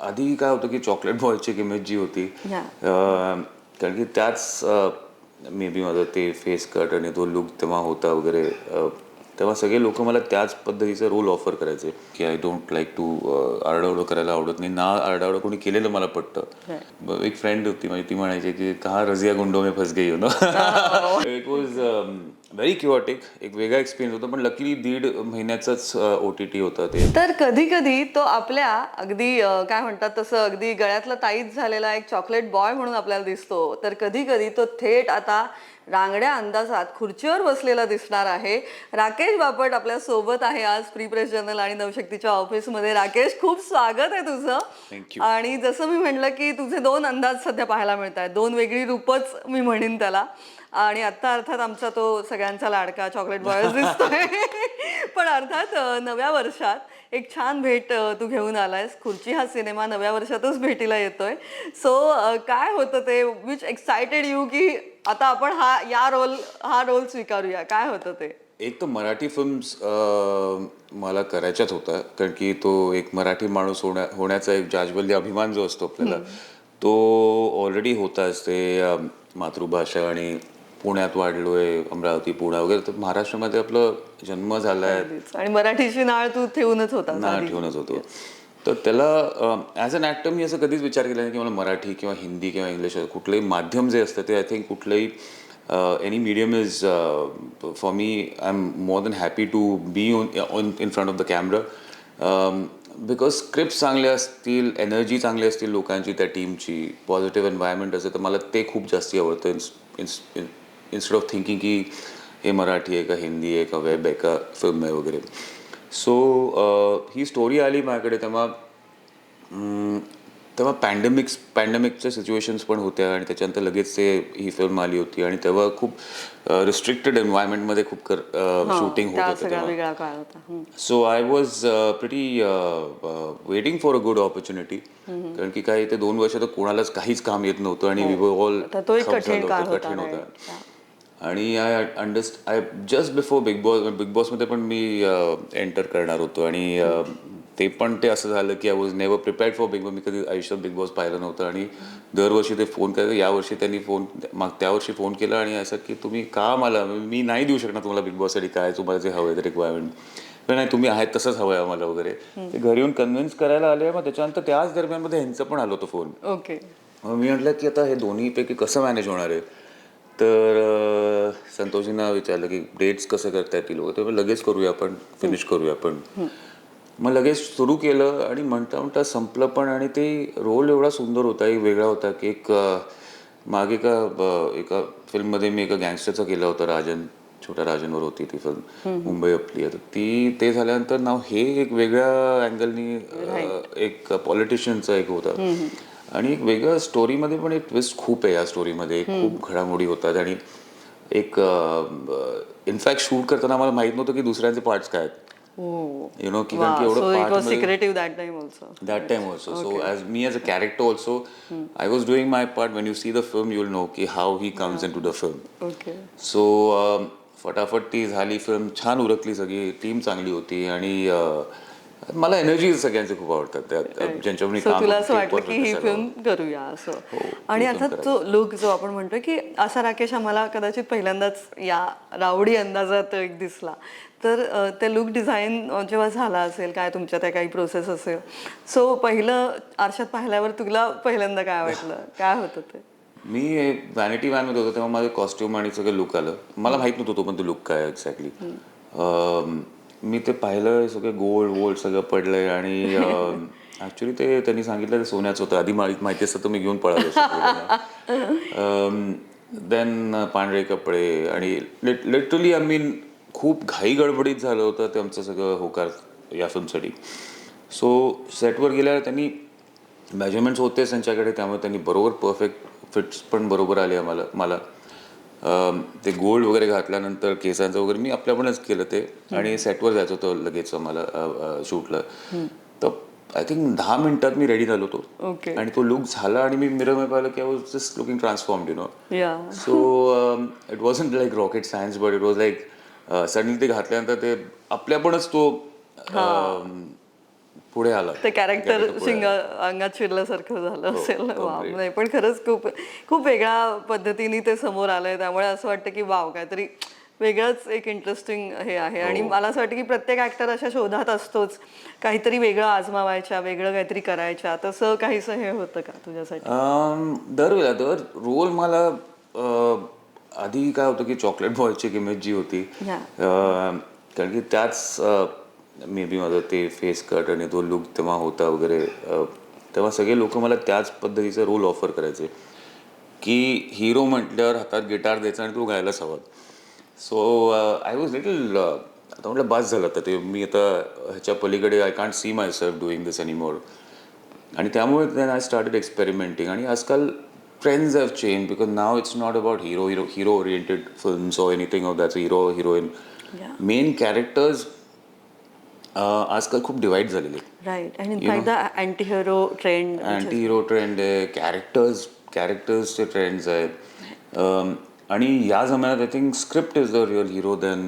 आधी काय होतं की चॉकलेट बॉयची इमेज जी होती कारण की त्याच मे बी माझं ते फेस कट आणि तो लुक तेव्हा होता वगैरे तेव्हा सगळे लोक मला त्याच पद्धतीचे रोल ऑफर करायचे. की आय डोंट लाईक टू आरडाओरडं करायला आवडत नाही. ना आरडाओरडं कोणी केलेलं मला पटतं. एक फ्रेंड होती माझी ती म्हणायची की कहा रजिया गुंडो में फस गई हो ना? इट वॉज व्हेरी क्युअटिक एक वेगळा एक्सपिरियन्स होता पण लकीली दीड महिन्याचाच ओ टी टी होता ते. तर कधी कधी तो आपल्या अगदी काय म्हणतात तसं अगदी गळ्यातला ताईत झालेला एक चॉकलेट बॉय म्हणून आपल्याला दिसतो. तर कधी कधी तो थेट आता रांगड्या अंदाजात खुर्चीवर बसलेला दिसणार आहे. राकेश बापट आपल्यासोबत आहे आज फ्री प्रेस जर्नल आणि नवशक्तीच्या ऑफिसमध्ये. राकेश खूप स्वागत आहे तुझं. आणि जसं मी म्हटलं की तुझे दोन अंदाज सध्या पाहायला मिळत आहेत दोन वेगळी रूपच मी म्हणेन त्याला. आणि आता अर्थात आमचा तो सगळ्यांचा लाडका चॉकलेट बॉयज दिसतोय. पण अर्थात नव्या वर्षात एक छान भेट तू घेऊन आलायस. खुर्ची हा सिनेमा नव्या वर्षातच भेटीला येतोय. सो काय होतं ते? विच एक्सायटेड यू की आता आपण हा या रोल हा रोल स्वीकारूया? काय होतं ते? एक तर मराठी फिल्म्स मला करायच्याच होत्या कारण की तो एक मराठी माणूस होण्या होण्याचा एक जाज्वल्य अभिमान जो असतो आपल्याला तो ऑलरेडी होताच ते मातृभाषा आणि पुण्यात वाढलोय अमरावती पुणे वगैरे. तर महाराष्ट्रामध्ये आपलं जन्म झालाय. आणि मराठीची नाळ तू ठेवूनच होता. नाव ठेवूनच होतो. तर त्याला ॲज अन ॲक्टर मी असं कधीच विचार केला नाही की मला मराठी किंवा हिंदी किंवा इंग्लिश कुठलंही माध्यम जे असतं ते आय थिंक कुठलंही any medium is for me I am happy to happy to be in in front of the camera because script चांगले असतील एनर्जी चांगली असतील लोकांची त्या टीमची पॉझिटिव्ह एन्व्हायरमेंट असेल तर मला ते खूप जास्ती आवडतं. इन्स्टेड ऑफ थिंकिंग की हे मराठी आहे का हिंदी आहे का वेब आहे का फिल्म आहे वगैरे. सो uh, ही स्टोरी आली माझ्याकडे तेव्हा mm, तेव्हा पॅन्डेमिक्स पॅन्डेमिकच्या सिच्युएशन्स पण होत्या आणि त्याच्यानंतर लगेच ते ही फिल्म आली होती आणि तेव्हा खूप रिस्ट्रिक्टेड एन्व्हायरमेंटमध्ये खूप कर शूटिंग होत त्या होतं होता. So I was pretty waiting for a good opportunity कारण की काय ते दोन वर्ष तर कोणालाच काहीच काम येत नव्हतं आणि वी वर ऑल कठीण होता कठीण right. होता आणि I understand I just before Bigg Boss Bigg बॉसमध्ये पण मी एंटर करणार होतो आणि ते पण ते असं झालं की I was never prepared for Bigg Boss मी कधी आयुष्यात बिग बॉस पाहिलं नव्हतं. आणि दरवर्षी ते फोन करायचं यावर्षी त्यांनी फोन माग त्यावर्षी फोन केला आणि असं की तुम्ही का मला मी नाही देऊ शकणार तुम्हाला बिग बॉससाठी काय तुम्हाला जे हवं आहे ते रिक्वायरमेंट पण नाही तुम्ही आहेत तसंच हवं आहे आम्हाला वगैरे. ते घरी येऊन कन्व्हिन्स करायला आले मग त्याच्यानंतर त्याच दरम्यानमध्ये ह्यांचं पण आलं होतं फोन ओके मग मी म्हटलं की आता हे दोन्हीपैकी कसं मॅनेज होणार आहे? तर संतोषींना विचारलं की डेट्स कसं करता येतील लगेच करूया आपण फिनिश करूया आपण. मग लगेच सुरू केलं आणि म्हणता म्हणता संपलं पण आणि ते रोल एवढा सुंदर होता एक वेगळा होता की एक मागे एका ब- एका फिल्ममध्ये मी एका गँगस्टरचं केलं होतं राजन छोट्या राजनवर होती ती फिल्म मुंबई आपली. तर ती ते झाल्यानंतर नाव हे एक वेगळ्या अँगलनी एक पॉलिटिशियनचं एक होतं. आणि एक वेगळं स्टोरीमध्ये पण एक ट्विस्ट खूप आहे या स्टोरीमध्ये खूप घडामोडी होतात आणि एक इनफॅक्ट शूट करताना मला माहीत नव्हतं की दुसऱ्यांचे पार्ट्स काय आहेत. की सो एवढं इट part वॉज मध्ये- secretive that time also that time also. So as me as a character also i was doing my part. When you see the film you'll know ki how he comes into the film. Okay so फटाफट ती झाली film छान उरकली सगळी. Team चांगली होती आणि अं, मला energy सगळ्यांचे खूप आवडतात. त्यात काम तुला असं वाटलं की ही फिल्म करूया असं. हो, आणि अर्थात तो लुक जो आपण म्हणतो की असा राकेश आम्हाला कदाचित पहिल्यांदाच या रावडी अंदाजात एक दिसला. तर ते लुक डिझाईन जेव्हा झाला असेल काय तुमच्या त्या काही प्रोसेस असेल. सो पहिलं आरशात पाहिल्यावर तुला पहिल्यांदा काय वाटलं? काय होतं ते? मी व्हॅनिटी मध्ये होतो तेव्हा माझं कॉस्ट्युम आणि सगळं लुक आलं. मला माहीत नव्हतं तो पण ते लुक काय एक्झॅक्टली मी ते पाहिलं सगळं गोल्ड वोल्ड सगळं पडलंय आणि ऍक्च्युली ते त्यांनी सांगितलं ते सोन्याचं होतं. आधी माहिती माहिती असतं तर मी घेऊन पळालो देन पांढरे कपडे आणि लिटरली आय मीन खूप घाई गडबडीत झालं होतं ते आमचं सगळं होकार या फिल्मसाठी सो सेटवर गेल्यावर त्यांनी मेजरमेंट्स होतेच त्यांच्याकडे त्यामुळे त्यांनी बरोबर परफेक्ट फिट्स पण बरोबर आले आम्हाला मला. ते गोल्ड वगैरे घातल्यानंतर केसांचं वगैरे मी आपल्यापणच केलं ते. आणि सेटवर जायचं होतं लगेच मला शूटला. तर आय थिंक दहा मिनिटात मी रेडी झालो होतो. आणि तो लुक झाला आणि मी मिररमध्ये पाहिलं की I was just looking transformed you know so it wasn't like rocket science but it was like suddenly ते घातल्यानंतर ते आपल्यापणच तो पुढे आला. ते कॅरेक्टर शिंग. अंगात शिरल्यासारखं झालं असेल हो, great. नाही पण खरंच खूप खूप वेगळ्या पद्धतीने ते समोर आलंय. त्यामुळे असं वाटतं की वाव काहीतरी वेगळंच एक इंटरेस्टिंग हे आहे. आणि हो. मला असं वाटतं की प्रत्येक ऍक्टर अशा शोधात असतोच. काहीतरी वेगळं आजमावायच्या वेगळं काहीतरी करायच्या. तसं काहीसं हे होतं का तुझ्यासाठी? दरवेळेला दर रोल मला आधी काय होतं की चॉकलेट बॉयची इमेज जी होती. अ, कारण की त्याच मे बी माझं ते फेस कट आणि तो लुक तेव्हा होता वगैरे अ, तेव्हा सगळे लोक मला त्याच पद्धतीचा रोल ऑफर करायचे. की हिरो म्हटल्यावर हातात गिटार द्यायचा आणि तो गायलाच हवा सो आय वॉज लिटल आता म्हटलं बास झालं आता ते. मी आता ह्याच्या पलीकडे I can't see myself doing this anymore आणि त्यामुळे देन आय स्टार्टेड एक्सपेरिमेंटिंग आणि आजकाल trends have change because now it's not about hero hero hero oriented films or anything of that's hero heroine Yeah. Main characters आजकाल खूप divide झालेले. Right आणि in fact the anti hero trend anti hero trend आहे characters कॅरेक्टर्सचे trends आहेत. Um, आणि या जमान्यात I think script is the real hero then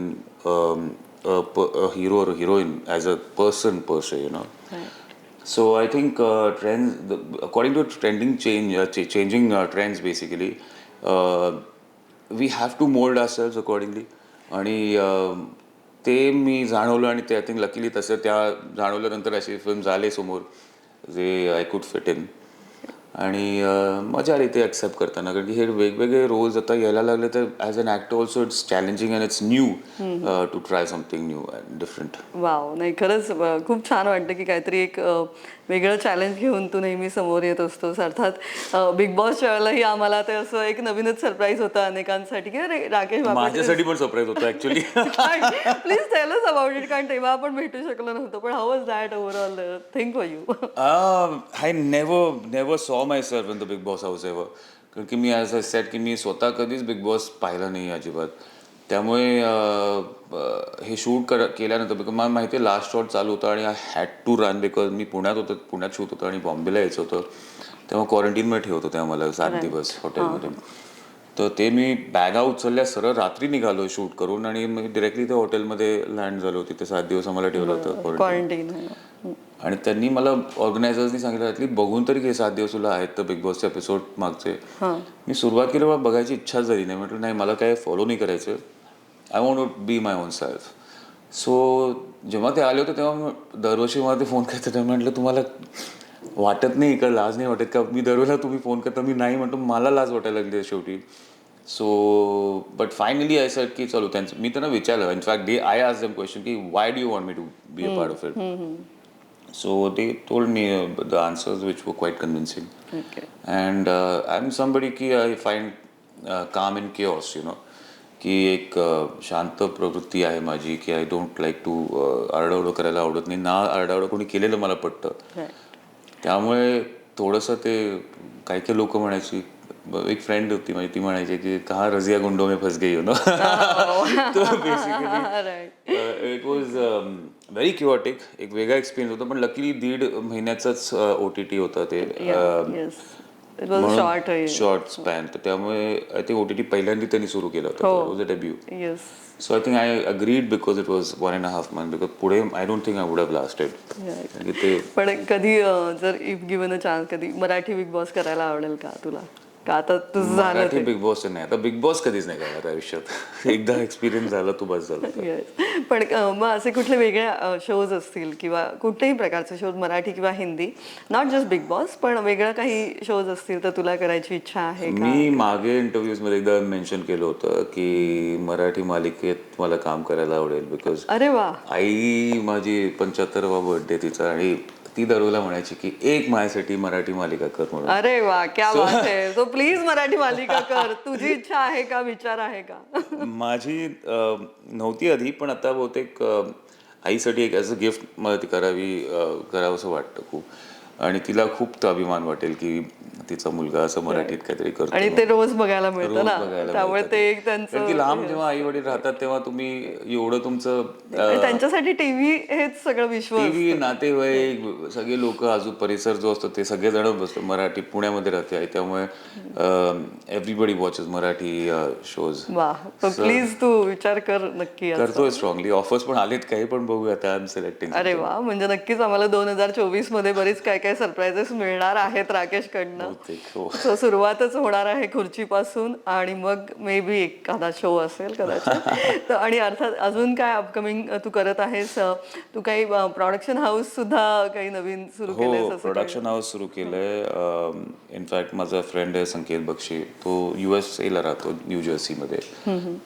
hero heroine as a person per se you know So I think uh, trends, the, according to trending change, uh, ch- changing uh, trends basically, uh, we have to mold ourselves accordingly. आणि uh, ते मी जाणवलं आणि ते I think luckily तसं त्या जाणवल्यानंतर असे film झाले समोर जे आय कुड फिट इन आणि मजा आली ते ॲक्सेप्ट करताना. कारण की हे वेगवेगळे रोल्स आता यायला लागले तर as an actor also it's challenging and it's new to try something new and different wow नाही खरंच खूप छान वाटतं की काहीतरी एक वेगळं चॅलेंज घेऊन तू नेहमी समोर येत असतोस. अर्थात बिग बॉसच्या वेळेलाही आम्हाला ते असं एक नवीनच सरप्राईज होतं अनेकांसाठी. की राकेश माझ्यासाठी पण सरप्राईज होतं actually please tell us about it कारण तेव्हा आपण भेटू शकलो नव्हतो. पण how was that overall think for you I never never saw myself in the Big Boss house ever. कारण की मी ॲज अ सेट की मी स्वतः कधीच बिग बॉस पाहिला नाही अजिबात. त्यामुळे हे शूट कर केल्यानंतर बिकॉज मला माहिती आहे लास्ट शॉट चालू होता आणि I had to run because मी पुण्यात होतं पुण्यात शूट होतं आणि बॉम्बेला यायचं होतं. तेव्हा क्वारंटीनमध्ये ठेवत होतं आम्हाला सात दिवस हॉटेलमध्ये तर ते मी बॅगा उचलल्या सरळ रात्री निघालो शूट करून आणि मग डिरेक्टली ते हॉटेलमध्ये लँड झालो तिथे सात दिवस आम्हाला ठेवलं होतं. क्वारंटीन आणि त्यांनी मला ऑर्गनायझर्सनी सांगितलं बघून तरी घे सात दिवस तुला आहेत तर बिग बॉसचे एपिसोड मागचे. मी सुरुवात केली मला बघायची इच्छाच झाली नाही. म्हटलं नाही मला काय फॉलो नाही करायचं. I want to be my own self so जेव्हा ते आले होते तेव्हा मी- दरवर्षी मला ते फोन करतात. तेव्हा म्हटलं तुम्हाला वाटत नाही का लाज नाही वाटत का? मी दरवेळेला तुम्ही फोन करता मी नाही म्हणतो मला लाज वाटायला लागली शेवटी. So but finally I said की चलो त्यांचं मी त्यांना विचारलं. इनफॅक्ट डे आय आज देम क्वेश्चन की why do you want me to be a part of it So they told me uh, the answers which were quite convincing. Okay And uh, I'm somebody की I find uh, calm in chaos, you know. की एक शांत प्रवृत्ती आहे माझी की I don't like to आरडाओरडं करायला आवडत नाही. ना आरडाओरडं कोणी केलेलं मला पटतं. त्यामुळे थोडंसं ते काही काही लोक म्हणायची एक फ्रेंड होती माझी ती म्हणायची की कहा रजिया गुंडो में फस गई यू नो? तो basically it was very aquatic एक वेगळा एक्सपिरियन्स होता पण लकीली दीड महिन्याचाच ओ टी टी होता ते. शॉर्ट शॉर्ट स्पॅन तर त्यामुळे I think O T T पहिल्यांदा त्यांनी सुरू केलं. होतं. Was a debut yes so I think I agreed because it was one and half month because पुढे I don't think I would have lasted ते पण कधी जर इफ गिवन अ चान्स कधी मराठी बिग बॉस करायला आवडेल का तुला? का? आता तुझं झालं मराठी बिग बॉस नाही आता बिग बॉस कधीच नाही करणार आयुष्यात. एकदा एक्सपिरियन्स झाला तू बस झालं. Yes. पण अं, मग असे कुठले वेगळे शोज असतील किंवा कुठल्याही प्रकारचे शोज मराठी किंवा Hindi not just Bigg Boss पण वेगळं काही शोज असतील तर तुला करायची इच्छा आहे का? मी मागे इंटरव्ह्यूजमध्ये एकदा मेन्शन केलं होतं की मराठी मालिकेत मला काम करायला आवडेल बिकॉज अरे वा. आई माझी पंच्याहत्तरवा बर्थडे तिचा आणि ती दरवेळेला म्हणायची की एक माझ्यासाठी मराठी मालिका कर म्हणून. अरे वा क्या बात आहे. तो प्लीज मराठी मालिका कर. तुझी इच्छा आहे का विचार आहे का? माझी अं, नव्हती आधी पण आता बहुतेक अं, आईसाठी एक ॲज अ गिफ्ट मला ती करावी अं, करावंसं वाटतं खूप. आणि तिला खूप तो अभिमान वाटेल की तिचा मुलगा असं मराठीत काहीतरी करतो. आणि ते रोज बघायला मिळतं ना. त्यामुळे ते. एक की त्यांचं लांब जेव्हा आई वडील राहतात तेव्हा तुम्ही एवढं तुमचं त्यांच्यासाठी टीव्ही हेच सगळं विश्व टीव्ही नातेवाईक सगळे लोक आजू परिसर जो असतो ते सगळे जण बसतो. मराठी पुण्यामध्ये राहते आई त्यामुळे एव्हरीबडी वॉचेस मराठी शोज वा. प्लीज तू विचार कर नक्की. करतोय स्ट्रॉंगली ऑफर्स पण आलेत काही पण बघूया आता. आय एम सिलेक्टिंग अरे वा. म्हणजे नक्कीच आम्हाला दोन हजार चोवीसमध्ये बरीच काय काय सरप्राईजेस मिळणार आहेत राकेश कडनं सो सुरुवातच होणार आहे खुर्चीपासून आणि मग मे बी एखादा शो असेल कदाचित. तर आणि अर्थात अजून काय अपकमिंग तू करत आहेस? तू काही प्रोडक्शन हाऊस सुद्धा काही नवीन सुरू हो काही? प्रोडक्शन हाऊस सुरू केलंय. इनफॅक्ट माझा फ्रेंड आहे संकेत बक्षी. तो यू एस एला राहतो न्यू जर्सीमध्ये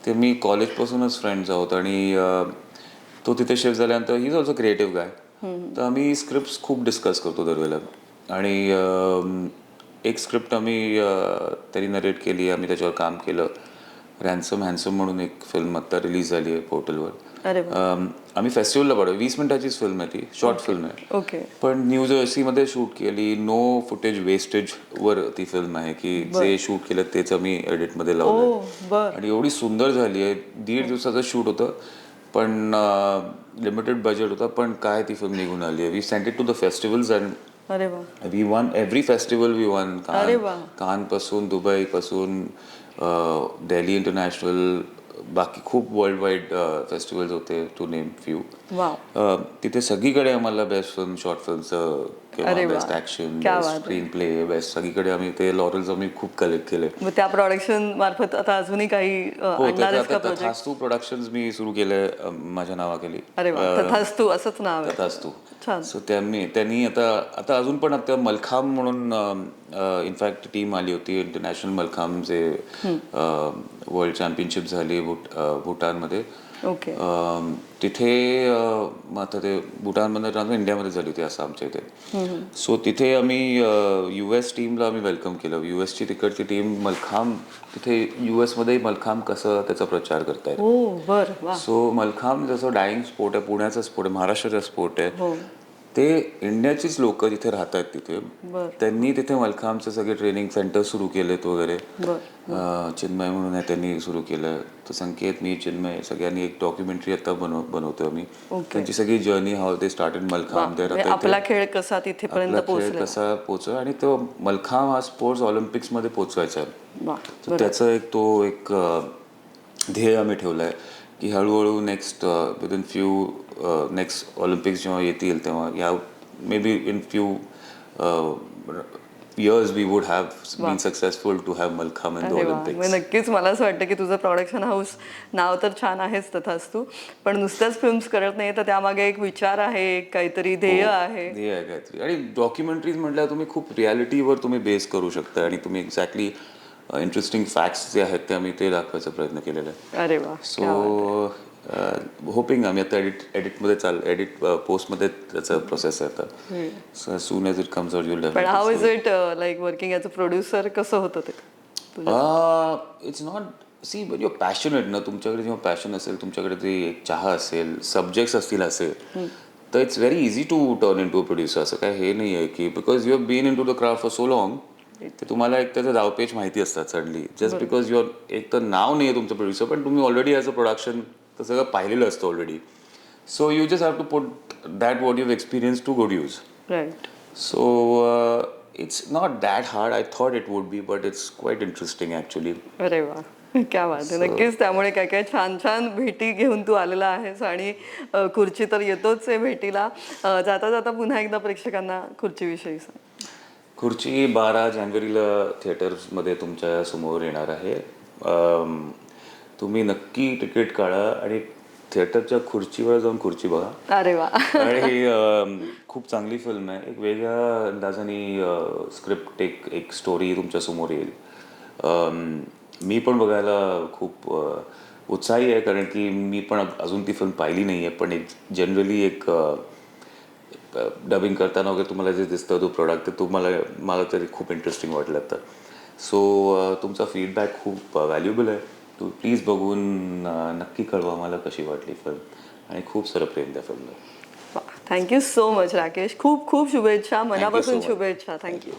ते मी कॉलेजपासूनच फ्रेंड्स आहोत आणि तो तिथे शिफ्ट झाल्यानंतर he is also creative guy तर आम्ही स्क्रिप्ट खूप डिस्कस करतो दरवेळेला. आणि एक स्क्रिप्ट आम्ही त्यांनी नरेट केली आम्ही त्याच्यावर काम केलं. रॅन्सम हॅन्सम म्हणून एक फिल्म आत्ता रिलीज झाली आहे पोर्टलवर आम्ही फेस्टिवलला पाठवली. वीस मिनिटाचीच फिल्म आहे ती. शॉर्ट फिल्म आहे. ओके पण न्यू जर्सीमध्ये शूट केली. नो फुटेज वेस्टेज वर ती फिल्म आहे की जे शूट केलं तेच आम्ही एडिटमध्ये लावलं आणि एवढी सुंदर झाली आहे. दीड दिवसाचं शूट होतं. पण लिमिटेड बजेट होता. पण काय ती फिल्म निघून आली आहे? We sent it to the festivals and अरे वा. We won every festival we won अरे वा. कानपासून दुबई पासून दिल्ली इंटरनॅशनल बाकी खूप वर्ल्ड वाईड फेस्टिवल्स होते टू नेम फ्यू तिथे सगळीकडे आम्हाला बेस्ट फिल्म शॉर्ट फिल्मचं अरे वा. बेस्ट ऍक्शन क्या बेस्ट बात आहे. स्क्रीन प्ले बेस्ट सगळीकडे आम्ही ते लॉरल्स आम्ही खूप कलेक्ट केले. मग त्या प्रोडक्शन मार्फत आता अजूनही काही अ, हो आणणार त्याचं आहेस का आता प्रोजेक्ट तथास्तू प्रोडक्शन्स मी सुरू केले माझ्या नावाखाली. अरे वा असंच नाव आहे. तथास्तू. छान. सो त्यांनी त्यांनी आता आता अजून पण आता मलखाम म्हणून इनफॅक्ट टीम आली होती इंटरनॅशनल मलखाम जे वर्ल्ड चॅम्पियनशिप झाली भूट अ, भूटानमध्ये. ओके. तिथे मग आता ते भूटानमध्ये राहून इंडियामध्ये झाली होती असं आमच्या इथे. सो तिथे आम्ही यू एस टीमला आम्ही वेलकम केलं. यू एसची तिकडची टीम मलखाम तिथे यू एसमध्ये मलखाम कसं त्याचा प्रचार करतायत. हो सो मलखाम जसं डायिंग स्पोर्ट आहे पुण्याचा स्पोर्ट आहे महाराष्ट्राचा स्पोर्ट आहे. हो. ते इंडियाचीच लोक जिथे राहत आहेत तिथे त्यांनी तिथे मलखामचे सगळे ट्रेनिंग सेंटर सुरू केलेत वगैरे. चिन्मय म्हणून आहे त्यांनी सुरू केलं. तर संकेत मी चिन्मय सगळ्यांनी एक डॉक्युमेंटरी आता बनव बनवतो आम्ही. त्यांची सगळी जर्नी हाव ते मलखाम ते म्हणजे आपला खेळ कसा तिथेपर्यंत खेळ पोहोचला? कसा पोचला आणि तो मलखाम हा स्पोर्ट्स ऑलिम्पिक्समध्ये तर त्याचं एक तो एक ध्येय आम्ही ठेवलं आहे की हळूहळू next within few next Olympics जेव्हा येतील तेव्हा या maybe in few years we. Would have been successful to have Mallakhamb in the Olympics नक्कीच मला असं वाटतं की तुझं प्रोडक्शन हाऊस नाव तर छान आहेच तथाच तू पण नुसत्याच फिल्म्स करत नाही तर त्यामागे एक विचार आहे एक काहीतरी ध्येय आहे. हे आहे काहीतरी. आणि डॉक्युमेंटरीज म्हटल्यावर तुम्ही खूप रियालिटीवर तुम्ही बेस करू शकता आणि तुम्ही एक्झॅक्टली इंटरेस्टिंग फॅक्ट्स जे आहेत ते आम्ही ते दाखवायचा प्रयत्न केलेला आहे. अरे वा सो होपिंग आम्ही आता एडिट एडिटमध्ये चाल एडिट पोस्टमध्ये त्याचा प्रोसेस आहे आता. Soon as it comes out you'll पण how is it like working as a producer कसं होतं ते? It's not easy but your passionate ना? तुमच्याकडे जेव्हा पॅशन असेल तुमच्याकडे ते एक चहा असेल सब्जेक्ट्स असतील असेल तर it's very easy to turn into producer असं काय हे नाही आहे की because you have been into the craft for so long तर तुम्हाला एक त्याचं दावपेच माहिती असतात सडनली जस्ट बिकॉज युअर एक तर नाव नाही आहे तुमचं प्रोड्युसर पण तुम्ही ऑलरेडी ॲज अ प्रोडक्शन तर सगळं पाहिलेलं असतं already so you just have to put that what you experience to good use uh, it's not that hard. I thought it would be, but it's quite interesting actually. अरे वा. क्या बात आहे नक्कीच त्यामुळे काय काय छान छान भेटी घेऊन तू आलेला आहेस आणि खुर्ची तर येतोच आहे भेटीला. जाता जाता पुन्हा एकदा प्रेक्षकांना खुर्चीविषयी सांग. खुर्ची बारा जानेवारीला थिएटर्समध्ये तुमच्यासमोर येणार आहे. तुम्ही नक्की तिकीट काढा आणि थिएटरच्या खुर्चीवर जाऊन खुर्ची बघा. अरे वा. आणि खूप चांगली फिल्म आहे. एक वेगळ्या अंदाजाने स्क्रिप्ट एक एक स्टोरी तुमच्यासमोर येईल. मी पण बघायला खूप उत्साही आहे कारण की मी पण अजून ती फिल्म पाहिली नाही आहे पण एक जनरली एक डबिंग करताना वगैरे तुम्हाला जे दिसतं तो प्रोडक्ट ते तुम्हाला मला तरी खूप इंटरेस्टिंग वाटलं तर. सो तुमचा फीडबॅक खूप व्हॅल्युबल आहे. तू प्लीज बघून नक्की कळवा मला कशी वाटली फिल्म आणि खूप सारं प्रेम द्या फिल्मला thank you so much Rakesh. खूप खूप शुभेच्छा. मनापासून. शुभेच्छा. थँक्यू